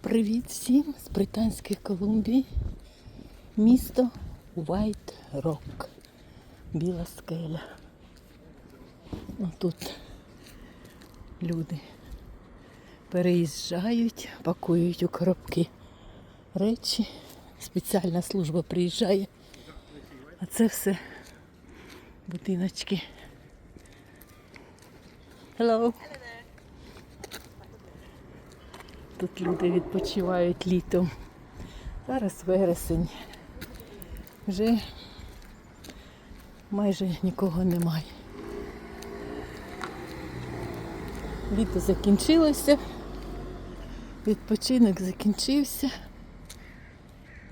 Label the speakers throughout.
Speaker 1: Привіт всім з Британської Колумбії. Місто White Rock. Біла скеля. Тут люди переїжджають, пакують у коробки речі. Спеціальна служба приїжджає. А це все будиночки. Hello. Тут люди відпочивають літом. Зараз вересень. Вже майже нікого немає. Літо закінчилося, відпочинок закінчився.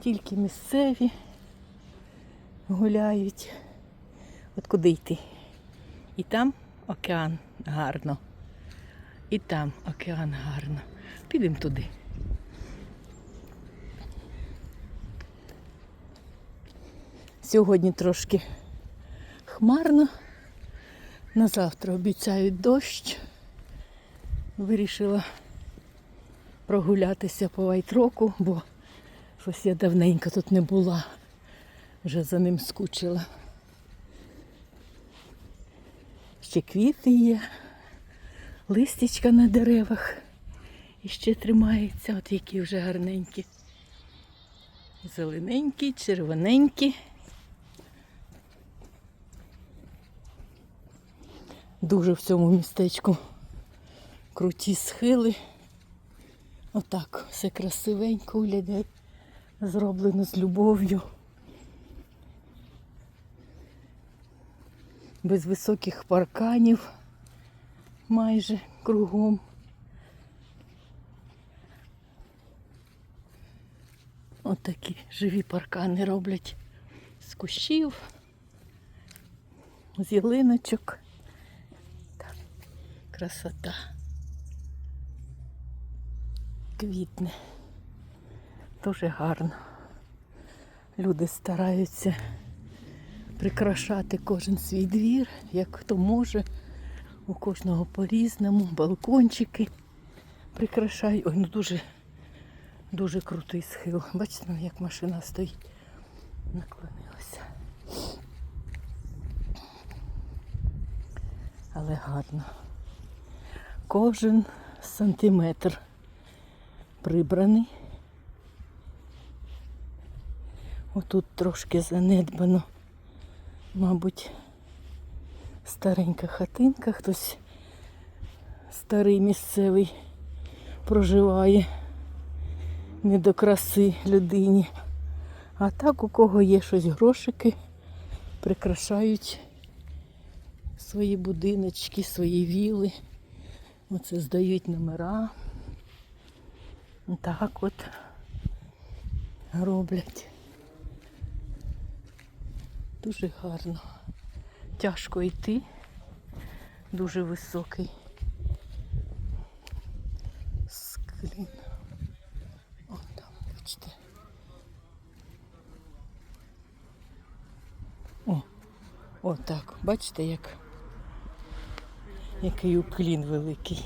Speaker 1: Тільки місцеві гуляють. От куди йти? І там океан гарно. І там океан гарно. Підемо туди. Сьогодні трошки хмарно. На завтра обіцяють дощ. Вирішила прогулятися по вайтроку, бо щось я давненько тут не була. Вже за ним скучила. Ще квіти є, листячка на деревах. І ще тримається, от які вже гарненькі. Зелененькі, червоненькі. Дуже в цьому містечку круті схили. Отак все красивенько людей зроблено з любов'ю. Без високих парканів майже кругом. Отакі живі паркани роблять з кущів, з ялиночок. Так, красота. Квітне. Дуже гарно. Люди стараються прикрашати кожен свій двір, як хто може. У кожного по-різному, балкончики прикрашають. Ой, ну дуже Дуже крутий схил. Бачите, як машина стоїть. Наклонилася. Але гарно. Кожен сантиметр прибраний. Отут трошки занедбано, мабуть, старенька хатинка, хтось старий місцевий проживає не до краси людині. А так, у кого є щось грошики, прикрашають свої будиночки, свої віли. Оце здають номера. Так от роблять. Дуже гарно. Тяжко йти, дуже високий склін. О, там, бачите. О, о, так, бачите, як який уклін великий.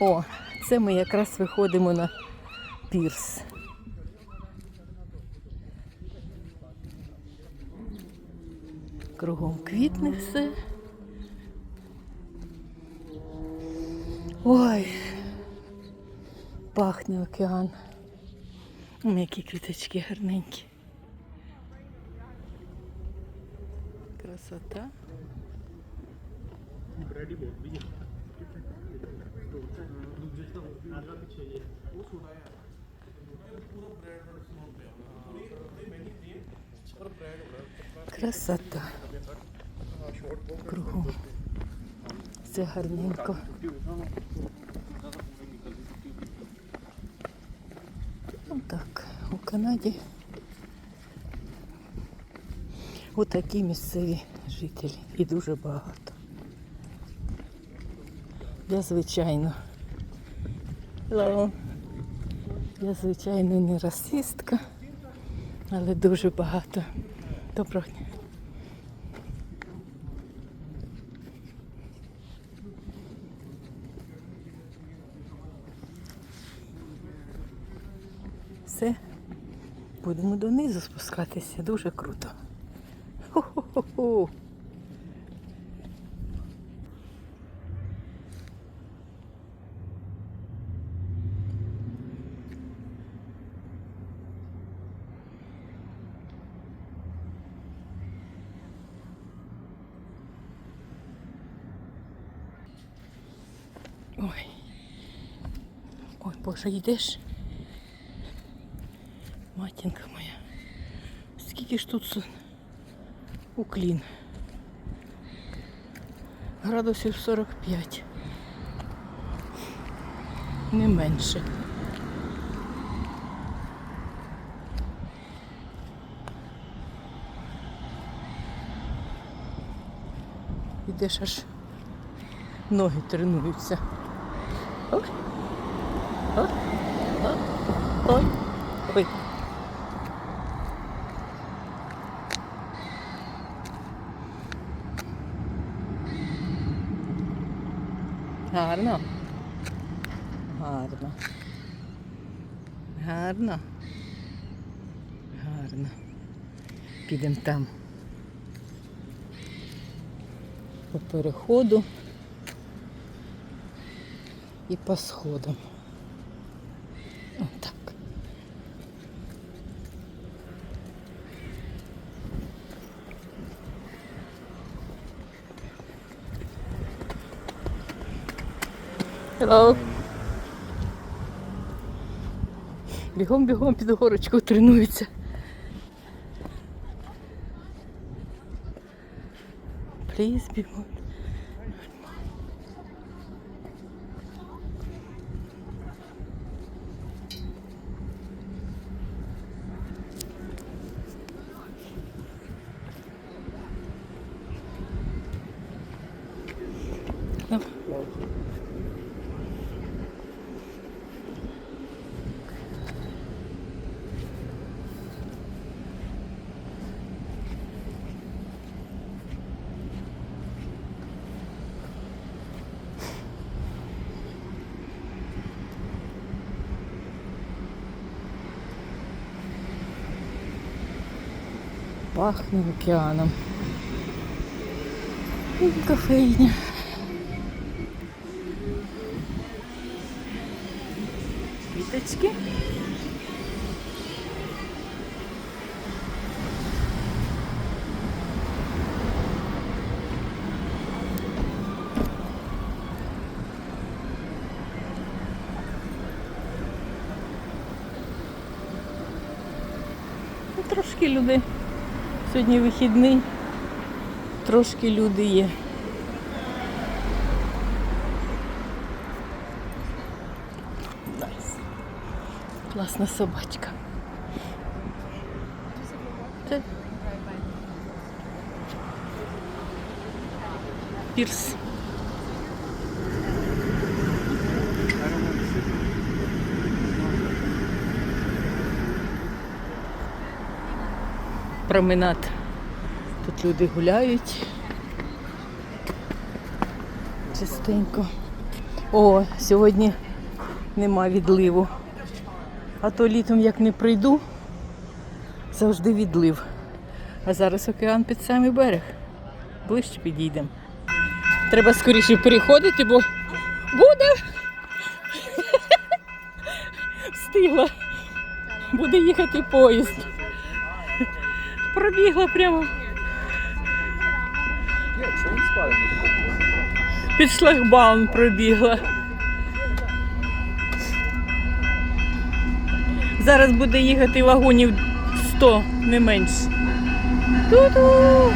Speaker 1: О, це ми якраз виходимо на пірс. Кругом квітне все. Ой, пахне океан. Які квіточки гарненькі. Красота. Красота. Кругом. Все гарненько. Отак, у Канаді отакі місцеві жителі і дуже багато. Я, звичайно, я, звичайно, не расистка, але дуже багато. Доброго дня. Все, будемо донизу спускатися, дуже круто. Хо-хо-хо-хо! Ой. Ой, Боже, йдеш? Матінка моя. Скільки ж тут уклін? Градусів 45. Не менше. Ідеш аж ноги тренуються. Ой. Ой. Ой. Гарно. Гарно. Гарно. Гарно. Підемо там. По переходу і по сходам. Отак. Hello. Бігом, бігом під горочку тренуються. Пліз, бігом. Давай. Пахне океаном. І кофейня. Квіточки. Ну, Трошки люди. Сьогодні вихідний. Трошки люди є. Класна собачка. Це Пірс. Променад. Тут люди гуляють. Частенько. О, сьогодні нема відливу. А то літом як не прийду, завжди відлив. А зараз океан під самий берег. Ближче підійдемо. Треба скоріше переходити, бо буде. Встигла. Буде їхати поїзд. Пробігла прямо під шлагбаум пробігла. Зараз буде їхати вагонів 100, не менше. Ту-ду!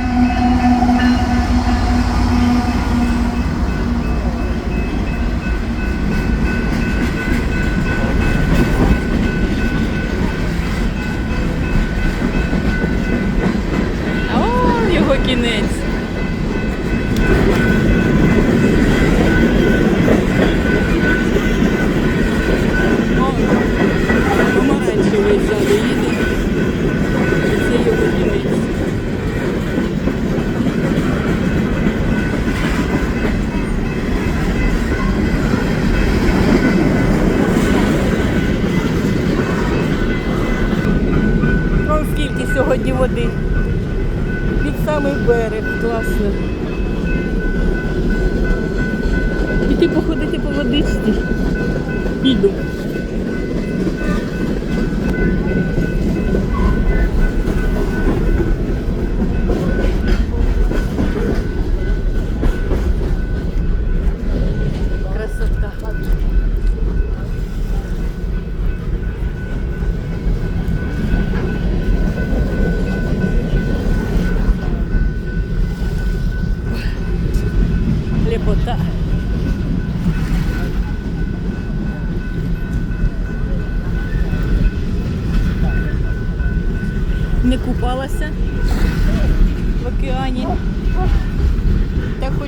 Speaker 1: сьогодні води. Під самий берег, класно. І ти походити по водичці. Піду.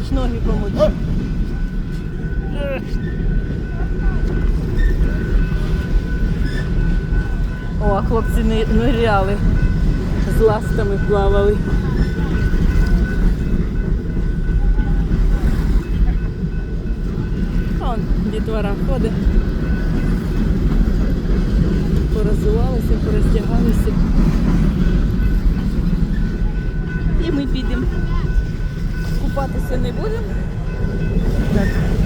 Speaker 1: Хоч ноги помочь. О, а хлопці не ниряли. З ластами плавали. Он дітвора ходить. Порозувалися, пороздягалися. І ми підемо. Купатися не будемо. Так.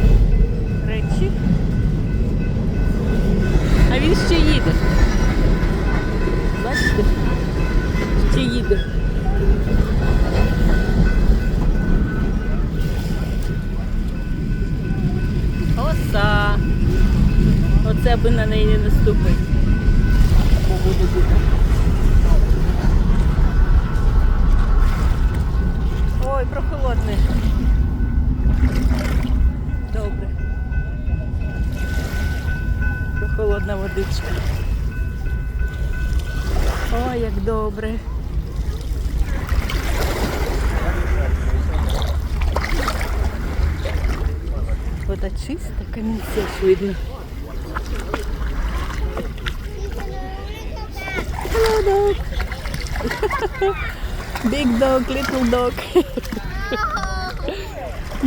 Speaker 1: Чиста, камінця видно. Hello, dog. Big dog, little dog.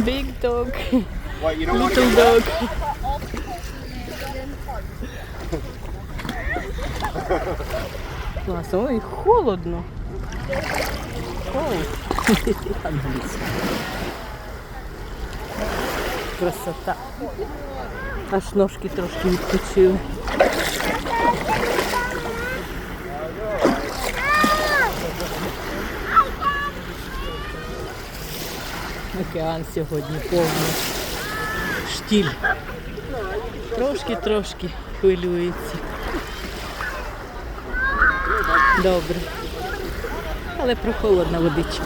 Speaker 1: Big dog, little dog. Клас, ой, холодно. Ой, англійська. Красота. Аж ножки трошки відпочили. Океан сьогодні повний. Штіль. Трошки-трошки хвилюється. Добре. Але прохолодна водичка.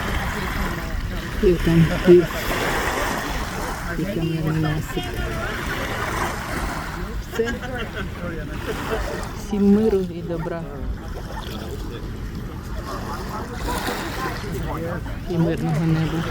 Speaker 1: І там пів. І кам'яний насип. Все. Всім миру і добра. І мирного неба.